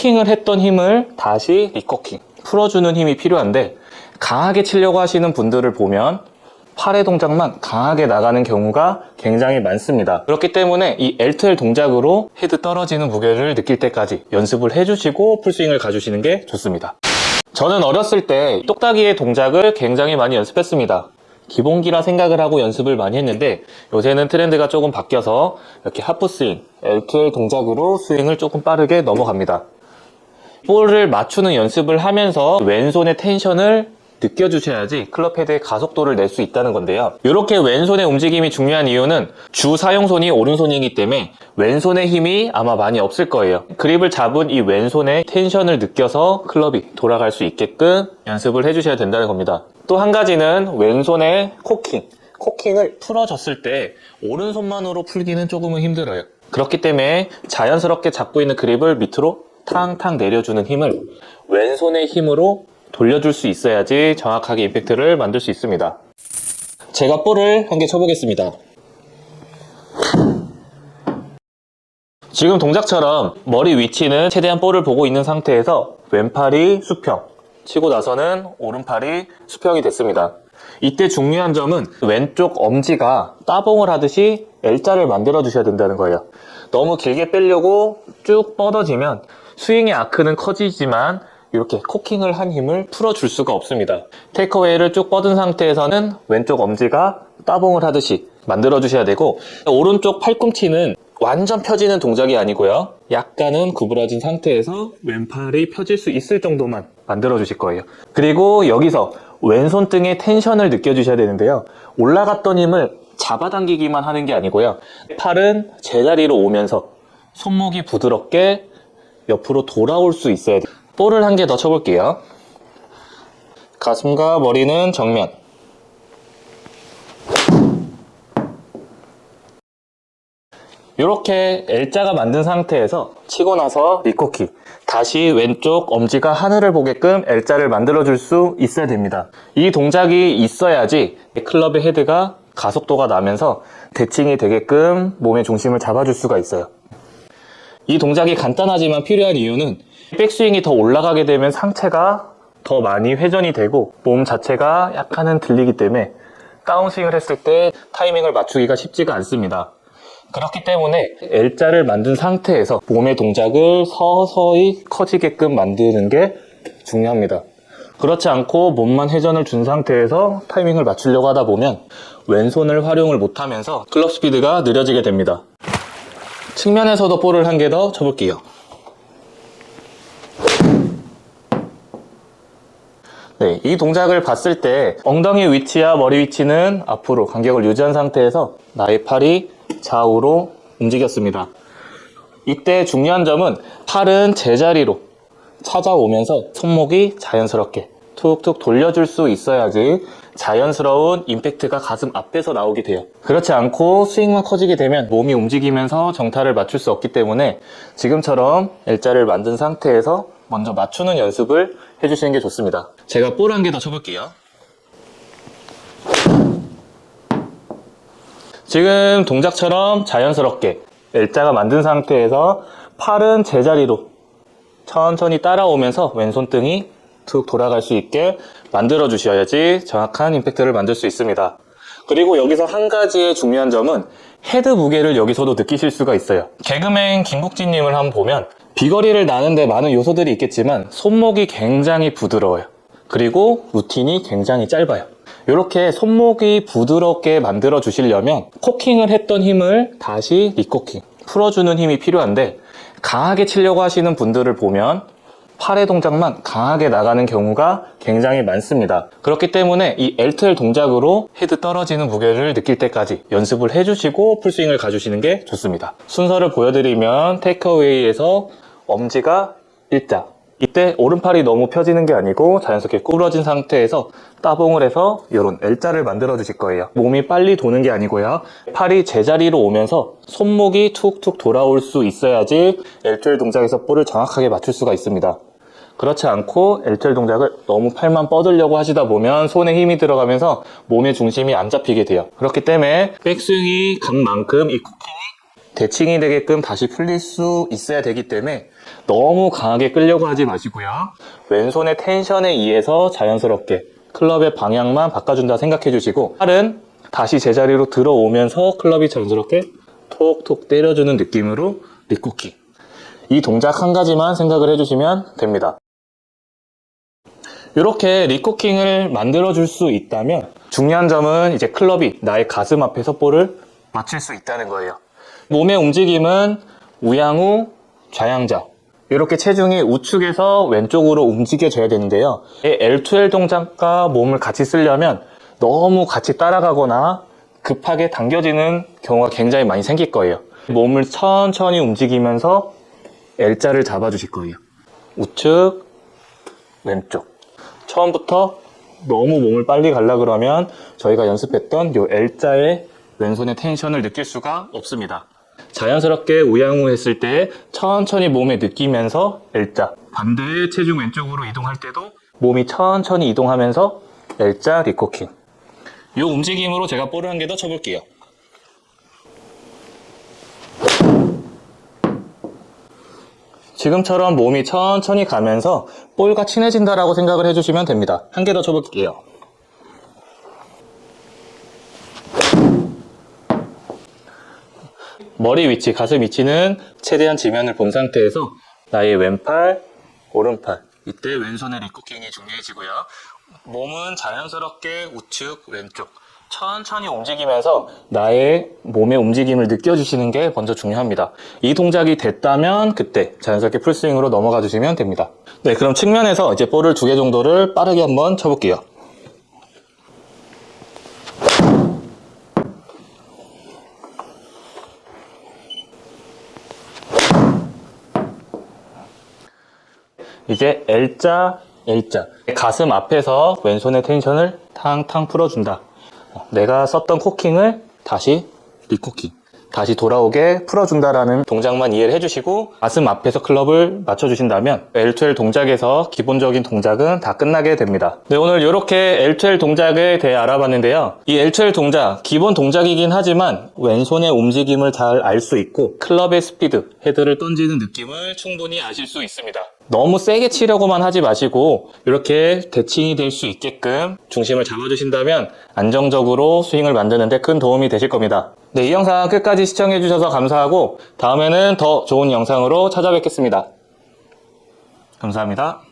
코킹을 했던 힘을 다시 리코킹, 풀어주는 힘이 필요한데 강하게 치려고 하시는 분들을 보면 팔의 동작만 강하게 나가는 경우가 굉장히 많습니다. 그렇기 때문에 이 L2L 동작으로 헤드 떨어지는 무게를 느낄 때까지 연습을 해주시고 풀스윙을 가주시는 게 좋습니다. 저는 어렸을 때 똑딱이의 동작을 굉장히 많이 연습했습니다. 기본기라 생각을 하고 연습을 많이 했는데 요새는 트렌드가 조금 바뀌어서 이렇게 하프 스윙, L2L 동작으로 스윙을 조금 빠르게 넘어갑니다. 볼을 맞추는 연습을 하면서 왼손의 텐션을 느껴주셔야지 클럽 헤드의 가속도를 낼 수 있다는 건데요. 이렇게 왼손의 움직임이 중요한 이유는 주 사용손이 오른손이기 때문에 왼손의 힘이 아마 많이 없을 거예요. 그립을 잡은 이 왼손의 텐션을 느껴서 클럽이 돌아갈 수 있게끔 연습을 해주셔야 된다는 겁니다. 또 한 가지는 왼손의 코킹. 코킹을 풀어졌을 때 오른손만으로 풀기는 조금은 힘들어요. 그렇기 때문에 자연스럽게 잡고 있는 그립을 밑으로 탕탕 내려주는 힘을 왼손의 힘으로 돌려줄 수 있어야지 정확하게 임팩트를 만들 수 있습니다. 제가 볼을 한 개 쳐보겠습니다. 지금 동작처럼 머리 위치는 최대한 볼을 보고 있는 상태에서 왼팔이 수평, 치고 나서는 오른팔이 수평이 됐습니다. 이때 중요한 점은 왼쪽 엄지가 따봉을 하듯이 L자를 만들어 주셔야 된다는 거예요. 너무 길게 빼려고 쭉 뻗어지면 스윙의 아크는 커지지만 이렇게 코킹을 한 힘을 풀어줄 수가 없습니다. 테이크어웨이를 쭉 뻗은 상태에서는 왼쪽 엄지가 따봉을 하듯이 만들어 주셔야 되고 오른쪽 팔꿈치는 완전 펴지는 동작이 아니고요. 약간은 구부러진 상태에서 왼팔이 펴질 수 있을 정도만 만들어 주실 거예요. 그리고 여기서 왼손 등의 텐션을 느껴 주셔야 되는데요. 올라갔던 힘을 잡아당기기만 하는 게 아니고요. 팔은 제자리로 오면서 손목이 부드럽게 옆으로 돌아올 수 있어야 돼요. 볼을 한 개 더 쳐볼게요. 가슴과 머리는 정면. 이렇게 L자가 만든 상태에서 치고 나서 리코키 다시 왼쪽 엄지가 하늘을 보게끔 L자를 만들어 줄 수 있어야 됩니다 이 동작이 있어야지 클럽의 헤드가 가속도가 나면서 대칭이 되게끔 몸의 중심을 잡아줄 수가 있어요 이 동작이 간단하지만 필요한 이유는 백스윙이 더 올라가게 되면 상체가 더 많이 회전이 되고 몸 자체가 약간은 들리기 때문에 다운스윙을 했을 때 타이밍을 맞추기가 쉽지가 않습니다 그렇기 때문에 L자를 만든 상태에서 몸의 동작을 서서히 커지게끔 만드는 게 중요합니다. 그렇지 않고 몸만 회전을 준 상태에서 타이밍을 맞추려고 하다 보면 왼손을 활용을 못하면서 클럽 스피드가 느려지게 됩니다. 측면에서도 볼을 한 개 더 쳐볼게요. 네, 이 동작을 봤을 때 엉덩이 위치와 머리 위치는 앞으로 간격을 유지한 상태에서 나의 팔이 좌우로 움직였습니다. 이때 중요한 점은 팔은 제자리로 찾아오면서 손목이 자연스럽게 툭툭 돌려줄 수 있어야지 자연스러운 임팩트가 가슴 앞에서 나오게 돼요. 그렇지 않고 스윙만 커지게 되면 몸이 움직이면서 정타를 맞출 수 없기 때문에 지금처럼 L자를 만든 상태에서 먼저 맞추는 연습을 해주시는 게 좋습니다. 제가 볼 한 개 더 쳐볼게요. 지금 동작처럼 자연스럽게 L자가 만든 상태에서 팔은 제자리로 천천히 따라오면서 왼손등이 툭 돌아갈 수 있게 만들어 주셔야지 정확한 임팩트를 만들 수 있습니다. 그리고 여기서 한 가지의 중요한 점은 헤드 무게를 여기서도 느끼실 수가 있어요. 개그맨 김국진님을 한번 보면 비거리를 나는데 많은 요소들이 있겠지만 손목이 굉장히 부드러워요. 그리고 루틴이 굉장히 짧아요. 이렇게 손목이 부드럽게 만들어 주시려면 코킹을 했던 힘을 다시 리코킹 풀어주는 힘이 필요한데 강하게 치려고 하시는 분들을 보면 팔의 동작만 강하게 나가는 경우가 굉장히 많습니다. 그렇기 때문에 이 L2L 동작으로 헤드 떨어지는 무게를 느낄 때까지 연습을 해주시고 풀스윙을 가주시는 게 좋습니다. 순서를 보여드리면 테이크어웨이에서 엄지가 일자 이때 오른팔이 너무 펴지는 게 아니고 자연스럽게 구부러진 상태에서 따봉을 해서 이런 L자를 만들어 주실 거예요. 몸이 빨리 도는 게 아니고요. 팔이 제자리로 오면서 손목이 툭툭 돌아올 수 있어야지 L2L 동작에서 볼을 정확하게 맞출 수가 있습니다. 그렇지 않고 L2L 동작을 너무 팔만 뻗으려고 하시다 보면 손에 힘이 들어가면서 몸의 중심이 안 잡히게 돼요. 그렇기 때문에 백스윙이 간 만큼 이 코킹이 대칭이 되게끔 다시 풀릴 수 있어야 되기 때문에 너무 강하게 끌려고 하지 마시고요. 왼손의 텐션에 의해서 자연스럽게 클럽의 방향만 바꿔준다 생각해 주시고 팔은 다시 제자리로 들어오면서 클럽이 자연스럽게 톡톡 때려주는 느낌으로 리코킹. 이 동작 한 가지만 생각을 해주시면 됩니다. 이렇게 리코킹을 만들어 줄 수 있다면 중요한 점은 이제 클럽이 나의 가슴 앞에서 볼을 맞출 수 있다는 거예요. 몸의 움직임은 우양우, 좌양자. 이렇게 체중이 우측에서 왼쪽으로 움직여져야 되는데요. 이 L2L 동작과 몸을 같이 쓰려면 너무 같이 따라가거나 급하게 당겨지는 경우가 굉장히 많이 생길 거예요. 몸을 천천히 움직이면서 L자를 잡아주실 거예요. 우측, 왼쪽. 처음부터 너무 몸을 빨리 가려 그러면 저희가 연습했던 요 L자의 왼손의 텐션을 느낄 수가 없습니다. 자연스럽게 우양우 했을 때 천천히 몸에 느끼면서 L자. 반대의 체중 왼쪽으로 이동할 때도 몸이 천천히 이동하면서 L자 리코킹. 요 움직임으로 제가 볼을 한 개 더 쳐볼게요. 지금처럼 몸이 천천히 가면서 볼과 친해진다라고 생각을 해주시면 됩니다. 한 개 더 쳐볼게요. 머리 위치, 가슴 위치는 최대한 지면을 본 상태에서 나의 왼팔, 오른팔 이때 왼손의 리코킹이 중요해지고요. 몸은 자연스럽게 우측, 왼쪽 천천히 움직이면서 나의 몸의 움직임을 느껴주시는 게 먼저 중요합니다. 이 동작이 됐다면 그때 자연스럽게 풀스윙으로 넘어가 주시면 됩니다. 네, 그럼 측면에서 이제 볼을 두 개 정도를 빠르게 한번 쳐볼게요. 이제 L자, L자. 가슴 앞에서 왼손의 텐션을 탕탕 풀어준다. 어, 내가 썼던 코킹을 다시 리코킹. 다시 돌아오게 풀어준다라는 동작만 이해를 해주시고 가슴 앞에서 클럽을 맞춰주신다면 L2L 동작에서 기본적인 동작은 다 끝나게 됩니다. 네, 오늘 이렇게 L2L 동작에 대해 알아봤는데요. 이 L2L 동작, 기본 동작이긴 하지만 왼손의 움직임을 잘 알 수 있고 클럽의 스피드, 헤드를 던지는 느낌을 충분히 아실 수 있습니다. 너무 세게 치려고만 하지 마시고 이렇게 대칭이 될 수 있게끔 중심을 잡아주신다면 안정적으로 스윙을 만드는데 큰 도움이 되실 겁니다. 네, 이 영상 끝까지 시청해주셔서 감사하고 다음에는 더 좋은 영상으로 찾아뵙겠습니다. 감사합니다.